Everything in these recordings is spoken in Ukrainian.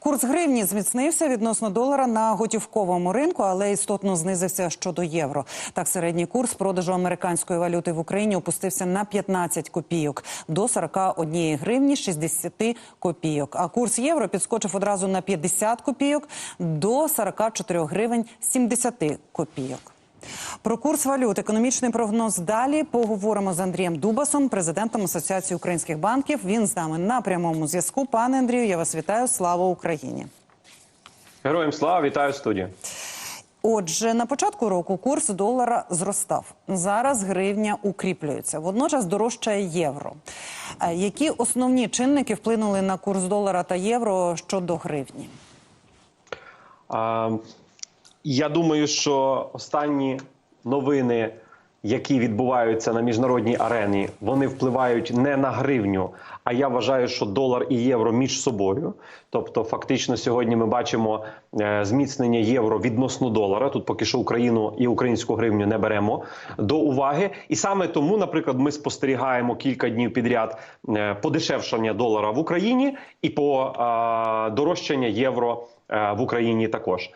Курс гривні зміцнився відносно долара на готівковому ринку, але істотно знизився щодо євро. Так, середній курс продажу американської валюти в Україні опустився на 15 копійок до 41 гривні 60 копійок. А курс євро підскочив одразу на 50 копійок до 44 гривень 70 копійок. Про курс валют, економічний прогноз далі. Поговоримо з Андрієм Дубасом, президентом Асоціації українських банків. Він з нами на прямому зв'язку. Пане Андрію, я вас вітаю. Слава Україні! Героям слава, вітаю студію. Отже, на початку року курс долара зростав. Зараз гривня укріплюється. Водночас дорожчає євро. Е, Які основні чинники вплинули на курс долара та євро щодо гривні? А, я думаю, що останні новини, які відбуваються на міжнародній арені, вони впливають не на гривню. А я вважаю, що долар і євро між собою. Тобто, фактично, сьогодні ми бачимо е, зміцнення євро відносно долара. Тут поки що Україну і українську гривню не беремо до уваги. І саме тому, наприклад, ми спостерігаємо кілька днів підряд е, подешевшання долара в Україні і по дорожчання євро е, в Україні також.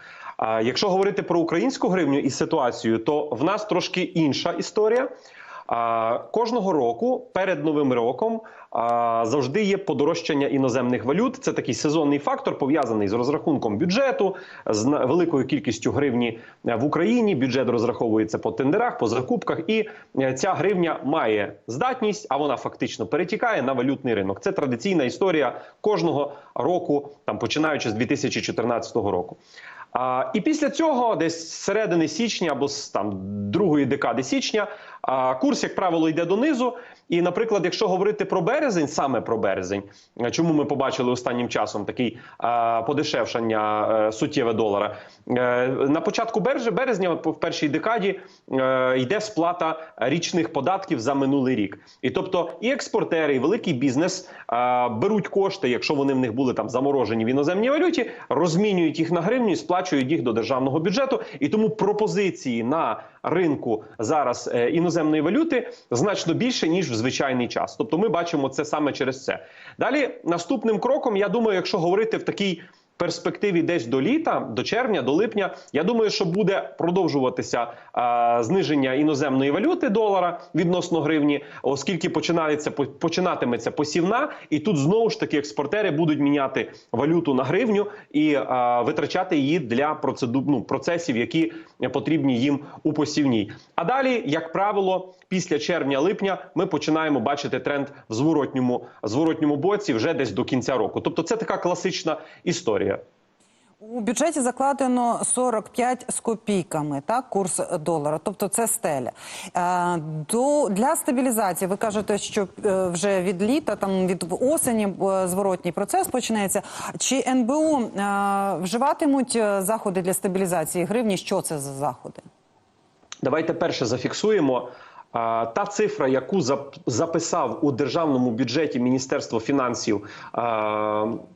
А якщо говорити про українську гривню і ситуацію, то в нас трошки інша історія. А, Кожного року перед новим роком а, завжди є подорожчання іноземних валют. Це такий сезонний фактор, пов'язаний з розрахунком бюджету, з великою кількістю гривні е, в Україні. Бюджет розраховується по тендерах, по закупках, і е, ця гривня має здатність, а вона фактично перетікає на валютний ринок. Це традиційна історія кожного року, там починаючи з 2014 року. А, і після цього, десь середини січня або з там другої декади січня, а, курс, як правило, йде донизу. І, наприклад, якщо говорити про березень, саме про березень, е, чому ми побачили останнім часом такий а, подешевшання е, суттєве долара, е, на початку бережа, березня, в першій декаді, е, йде сплата річних податків за минулий рік. І тобто і експортери, і великий бізнес е, беруть кошти, якщо вони в них були там заморожені в іноземній валюті, розмінюють їх на гривню і сплачують їх до державного бюджету. І тому пропозиції на ринку зараз е, іноземної валюти значно більше ніж в звичайний час. Тобто, ми бачимо це саме через це. Далі наступним кроком, я думаю, якщо говорити в такій. Перспективі десь до літа, до червня, до липня, я думаю, що буде продовжуватися а, зниження іноземної валюти долара відносно гривні, оскільки починається по- починатиметься посівна, і тут знову ж таки експортери будуть міняти валюту на гривню і а, витрачати її для процеду, ну, процесів, які потрібні їм у посівній. А далі, як правило, після червня-липня ми починаємо бачити тренд в зворотньому зворотньому боці вже десь до кінця року. Тобто, це така класична історія. У бюджеті закладено 45 з копійками, так, курс долара, тобто це стеля. Е, До, для стабілізації, ви кажете, що е, вже від літа, там від осені е, зворотній процес починається. Чи НБУ вживатимуть заходи для стабілізації гривні? Що це за заходи? Давайте перше зафіксуємо. Та цифра, яку зап- записав у державному бюджеті Міністерство фінансів,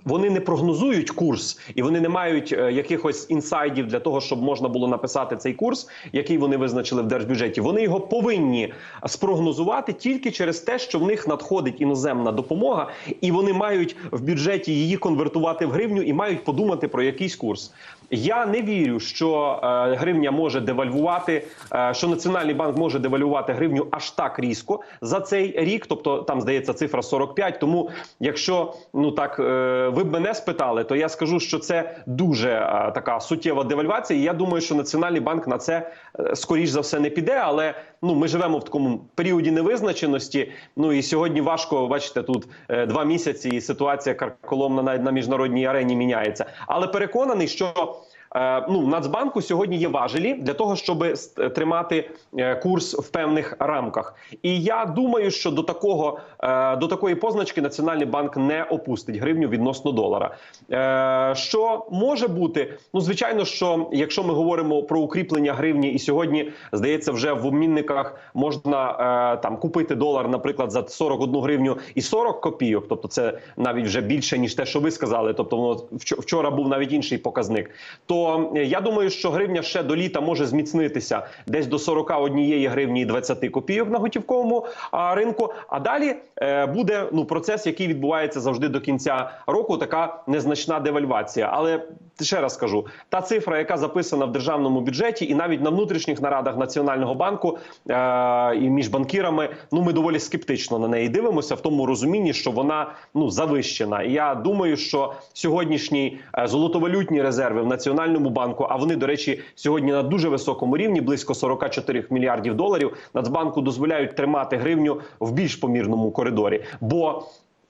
вони не прогнозують курс і вони не мають е, якихось інсайдів для того, щоб можна було написати цей курс, який вони визначили в держбюджеті. Вони його повинні спрогнозувати тільки через те, що в них надходить іноземна допомога, і вони мають в бюджеті її конвертувати в гривню і мають подумати про якийсь курс. Я не вірю, що е, гривня може девальвувати, е, що Національний банк може девальвувати гривню аж так різко за цей рік. Тобто там здається цифра 45. Тому, якщо ну так е, ви б мене спитали, то я скажу, що це дуже е, така суттєва девальвація. І я думаю, що Національний банк на це е, скоріш за все не піде. Але ну ми живемо в такому періоді невизначеності. Ну і сьогодні важко бачите тут два місяці, і ситуація карколомна на, на міжнародній арені міняється. Але переконаний, що ну, в Нацбанку сьогодні є важелі для того, щоб тримати е, курс в певних рамках. І я думаю, що до такого е, до такої позначки Національний банк не опустить гривню відносно долара. Е, Що може бути? Ну, звичайно, що якщо ми говоримо про укріплення гривні, і сьогодні здається, вже в обмінниках можна е, там купити долар, наприклад, за 41 гривню і 40 копійок, тобто це навіть вже більше ніж те, що ви сказали. Тобто, воно вчо- вчора був навіть інший показник. То я думаю, що гривня ще до літа може зміцнитися десь до 41 гривні і 20 копійок на готівковому ринку. А далі е, буде ну процес, який відбувається завжди до кінця року. Така незначна девальвація. Але ще раз скажу, та цифра, яка записана в державному бюджеті, і навіть на внутрішніх нарадах Національного банку е, і між банкірами, ну ми доволі скептично на неї дивимося в тому розумінні, що вона ну завищена. І я думаю, що сьогоднішні е, золотовалютні резерви в Національному банку, а вони, до речі, сьогодні на дуже високому рівні, близько 44 мільярдів доларів. Нацбанку дозволяють тримати гривню в більш помірному коридорі. Бо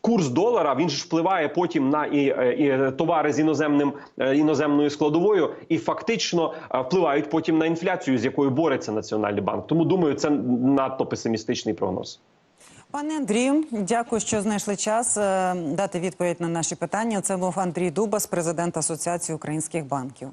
Курс долара він ж впливає потім на і, е, і товари з іноземним е, іноземною складовою, і фактично е, впливають потім на інфляцію, з якою бореться національний банк. Тому думаю, це надто песимістичний прогноз. Пане Андрію, дякую, що знайшли час е, дати відповідь на наші питання. Це був Андрій Дубас, президент Асоціації українських банків.